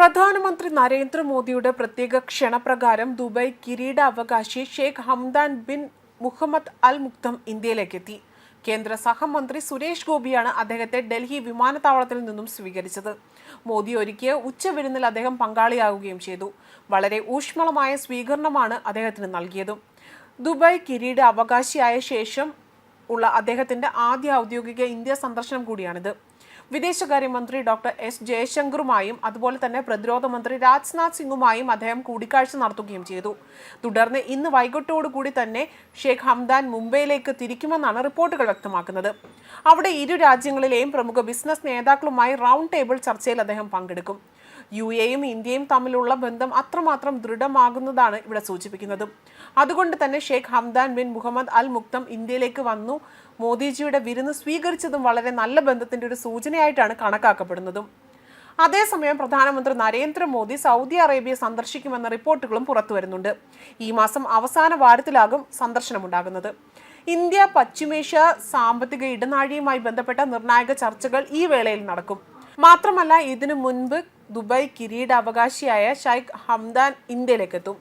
പ്രധാനമന്ത്രി നരേന്ദ്രമോദിയുടെ പ്രത്യേക ക്ഷണപ്രകാരം ദുബായ് കിരീട അവകാശി Sheikh Hamdan bin Mohammed Al Maktoum ഇന്ത്യയിലേക്കെത്തി. കേന്ദ്ര സഹമന്ത്രി സുരേഷ് ഗോപിയാണ് അദ്ദേഹത്തെ ഡൽഹി വിമാനത്താവളത്തിൽ നിന്നും സ്വീകരിച്ചത്. മോദി ഒരുക്കിയ ഉച്ചവിരുന്നിൽ അദ്ദേഹം പങ്കാളിയാകുകയും ചെയ്തു. വളരെ ഊഷ്മളമായ സ്വീകരണമാണ് അദ്ദേഹത്തിന് നൽകിയത്. ദുബായ് കിരീട അവകാശിയായ ശേഷം ഉള്ള അദ്ദേഹത്തിന്റെ ആദ്യ ഔദ്യോഗിക ഇന്ത്യ സന്ദർശനം കൂടിയാണിത്. വിദേശകാര്യമന്ത്രി ഡോക്ടർ എസ് ജയശങ്കറുമായും അതുപോലെ തന്നെ പ്രതിരോധ മന്ത്രി രാജ്നാഥ് സിംഗുമായും അദ്ദേഹം കൂടിക്കാഴ്ച നടത്തുകയും ചെയ്തു. തുടർന്ന് ഇന്ന് വൈകിട്ടോടുകൂടി തന്നെ ഷെയ്ഖ് ഹംദാൻ മുംബൈയിലേക്ക് തിരിക്കുമെന്നാണ് റിപ്പോർട്ടുകൾ വ്യക്തമാക്കുന്നത്. അവിടെ ഇരു രാജ്യങ്ങളിലെയും പ്രമുഖ ബിസിനസ് നേതാക്കളുമായി റൗണ്ട് ടേബിൾ ചർച്ചയിൽ അദ്ദേഹം പങ്കെടുക്കും. യു എയും ഇന്ത്യയും തമ്മിലുള്ള ബന്ധം അത്രമാത്രം ദൃഢമാകുന്നതാണ് ഇവിടെ സൂചിപ്പിക്കുന്നത്. അതുകൊണ്ട് തന്നെ Sheikh Hamdan bin Mohammed Al Maktoum ഇന്ത്യയിലേക്ക് വന്നു. മോദിജിയുടെ വിരുന്ന് സ്വീകരിച്ചതും വളരെ നല്ല ബന്ധത്തിന്റെ ഒരു സൂചനയായിട്ടാണ് കണക്കാക്കപ്പെടുന്നതും. അതേസമയം പ്രധാനമന്ത്രി നരേന്ദ്രമോദി സൗദി അറേബ്യ സന്ദർശിക്കുമെന്ന റിപ്പോർട്ടുകളും പുറത്തു വരുന്നുണ്ട്. ഈ മാസം അവസാന വാരത്തിലാകും സന്ദർശനമുണ്ടാകുന്നത്. ഇന്ത്യ പശ്ചിമേഷ്യ സാമ്പത്തിക ഇടനാഴിയുമായി ബന്ധപ്പെട്ട നിർണായക ചർച്ചകൾ ഈ വേളയിൽ നടക്കും. മാത്രമല്ല ഇതിനു മുൻപ് ദുബായ് കിരീടാവകാശിയായ ഷൈഖ് ഹംദാൻ ഇന്ത്യയിലേക്കെത്തും.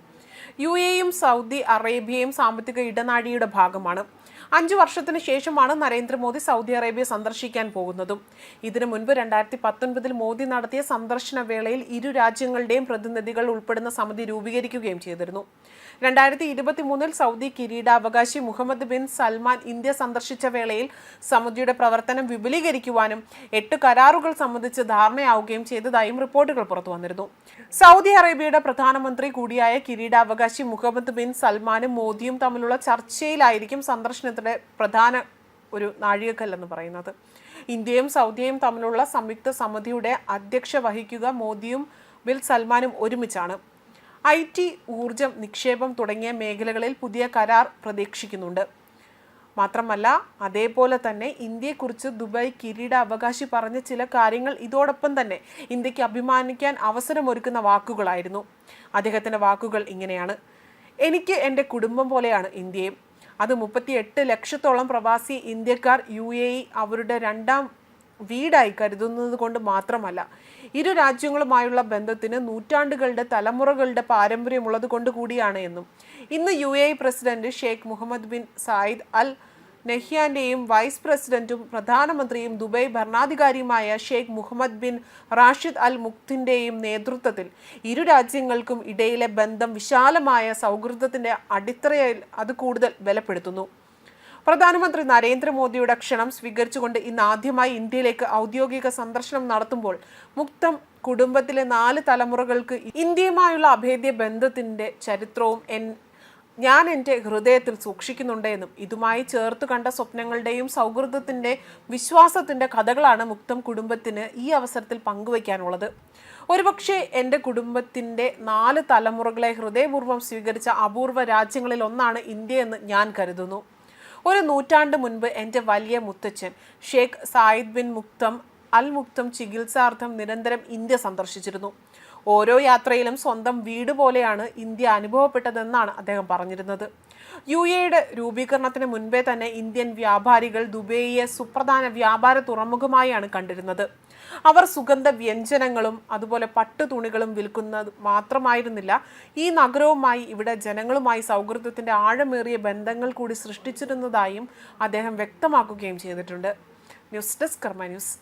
യു എയും സൗദി അറേബ്യയും സാമ്പത്തിക ഇടനാഴിയുടെ ഭാഗമാണ്. അഞ്ചു വർഷത്തിന് ശേഷമാണ് നരേന്ദ്രമോദി സൗദി അറേബ്യ സന്ദർശിക്കാൻ പോകുന്നതും. ഇതിനു മുൻപ് രണ്ടായിരത്തി പത്തൊൻപതിൽ മോദി നടത്തിയ സന്ദർശന വേളയിൽ ഇരു രാജ്യങ്ങളുടെയും പ്രതിനിധികൾ ഉൾപ്പെടുന്ന സമിതി രൂപീകരിക്കുകയും ചെയ്തിരുന്നു. രണ്ടായിരത്തി ഇരുപത്തി മൂന്നിൽ സൗദി കിരീടാവകാശി മുഹമ്മദ് ബിൻ സൽമാൻ ഇന്ത്യ സന്ദർശിച്ച വേളയിൽ സമിതിയുടെ പ്രവർത്തനം വിപുലീകരിക്കുവാനും എട്ട് കരാറുകൾ സംബന്ധിച്ച് ധാരണയാവുകയും ചെയ്തതായും റിപ്പോർട്ടുകൾ പുറത്തു വന്നിരുന്നു. സൗദി അറേബ്യയുടെ പ്രധാനമന്ത്രി കൂടിയായ കിരീടാവകാശി മുഹമ്മദ് ബിൻ സൽമാനും മോദിയും തമ്മിലുള്ള ചർച്ചയിലായിരിക്കും സന്ദർശനത്തിന്റെ പ്രധാന ഒരു നാഴികക്കല്ലെന്ന് പറയുന്നത്. ഇന്ത്യയും സൗദിയയും തമ്മിലുള്ള സംയുക്ത സമിതിയുടെ അധ്യക്ഷ വഹിക്കുക മോദിയും ബിൽ സൽമാനും ഒരുമിച്ചാണ്. ഐ ടി ഊർജം നിക്ഷേപം തുടങ്ങിയ മേഖലകളിൽ പുതിയ കരാർ പ്രതീക്ഷിക്കുന്നുണ്ട്. മാത്രമല്ല അതേപോലെ തന്നെ ഇന്ത്യയെക്കുറിച്ച് ദുബായ് കിരീട അവകാശി പറഞ്ഞ ചില കാര്യങ്ങൾ ഇതോടൊപ്പം തന്നെ ഇന്ത്യയ്ക്ക് അഭിമാനിക്കാൻ അവസരമൊരുക്കുന്ന വാക്കുകളായിരുന്നു. അദ്ദേഹത്തിന്റെ വാക്കുകൾ ഇങ്ങനെയാണ്. എനിക്ക് എന്റെ കുടുംബം പോലെയാണ് ഇന്ത്യയും. അത് മുപ്പത്തി എട്ട് ലക്ഷത്തോളം പ്രവാസി ഇന്ത്യക്കാർ യു എ ഇ അവരുടെ രണ്ടാം വീടായി കരുതുന്നത് കൊണ്ട് മാത്രമല്ല ഇരു രാജ്യങ്ങളുമായുള്ള ബന്ധത്തിന് നൂറ്റാണ്ടുകളുടെ തലമുറകളുടെ പാരമ്പര്യമുള്ളത് കൊണ്ട് കൂടിയാണ് എന്നും. ഇന്ന് U A president Sheikh Mohammed bin Zayed Al നെഹ്യാന്റെയും vice പ്രസിഡന്റും പ്രധാനമന്ത്രിയും Dubai ഭരണാധികാരിയുമായ Sheikh Mohammed bin Rashid Al മുക്തിന്റെയും നേതൃത്വത്തിൽ ഇരു രാജ്യങ്ങൾക്കും ഇടയിലെ ബന്ധം വിശാലമായ സൗഹൃദത്തിന്റെ അടിത്തറയിൽ അത് കൂടുതൽ ബലപ്പെടുത്തുന്നു. പ്രധാനമന്ത്രി നരേന്ദ്രമോദിയുടെ ക്ഷണം സ്വീകരിച്ചുകൊണ്ട് ഇന്ന് ആദ്യമായി ഇന്ത്യയിലേക്ക് ഔദ്യോഗിക സന്ദർശനം നടത്തുമ്പോൾ മുക്തം കുടുംബത്തിലെ നാല് തലമുറകൾക്ക് ഇന്ത്യയുമായുള്ള അഭേദ്യ ബന്ധത്തിന്റെ ചരിത്രവും എൻ ഞാൻ എന്റെ ഹൃദയത്തിൽ സൂക്ഷിക്കുന്നുണ്ട് എന്നും ഇതുമായി ചേർത്ത് കണ്ട സ്വപ്നങ്ങളുടെയും സൗഹൃദത്തിന്റെ വിശ്വാസത്തിന്റെ കഥകളാണ് മുക്തം കുടുംബത്തിന് ഈ അവസരത്തിൽ പങ്കുവയ്ക്കാനുള്ളത്. ഒരുപക്ഷെ എന്റെ കുടുംബത്തിന്റെ നാല് തലമുറകളെ ഹൃദയപൂർവം സ്വീകരിച്ച അപൂർവ രാജ്യങ്ങളിൽ ഒന്നാണ് ഇന്ത്യ എന്ന് ഞാൻ കരുതുന്നു. ഒരു നൂറ്റാണ്ട് മുൻപ് എന്റെ വലിയ മുത്തച്ഛൻ Sheikh Zayed bin Maktoum al Maktoum ചികിത്സാർത്ഥം നിരന്തരം ഇന്ത്യ സന്ദർശിച്ചിരുന്നു. ഓരോ യാത്രയിലും സ്വന്തം വീട് പോലെയാണ് ഇന്ത്യ അനുഭവപ്പെട്ടതെന്നാണ് അദ്ദേഹം പറഞ്ഞിരുന്നത്. യു എയുടെ രൂപീകരണത്തിന് മുൻപേ തന്നെ ഇന്ത്യൻ വ്യാപാരികൾ ദുബൈയെ സുപ്രധാന വ്യാപാര തുറമുഖമായാണ് കണ്ടിരുന്നത്. അവർ സുഗന്ധ വ്യഞ്ജനങ്ങളും അതുപോലെ പട്ടു തുണികളും വിൽക്കുന്നത് മാത്രമായിരുന്നില്ല ഈ നഗരവുമായി ഇവിടെ ജനങ്ങളുമായി സൗഹൃദത്തിന്റെ ആഴമേറിയ ബന്ധങ്ങൾ കൂടി സൃഷ്ടിച്ചിരുന്നതായും അദ്ദേഹം വ്യക്തമാക്കുകയും ചെയ്തിട്ടുണ്ട്. News desk Karma news.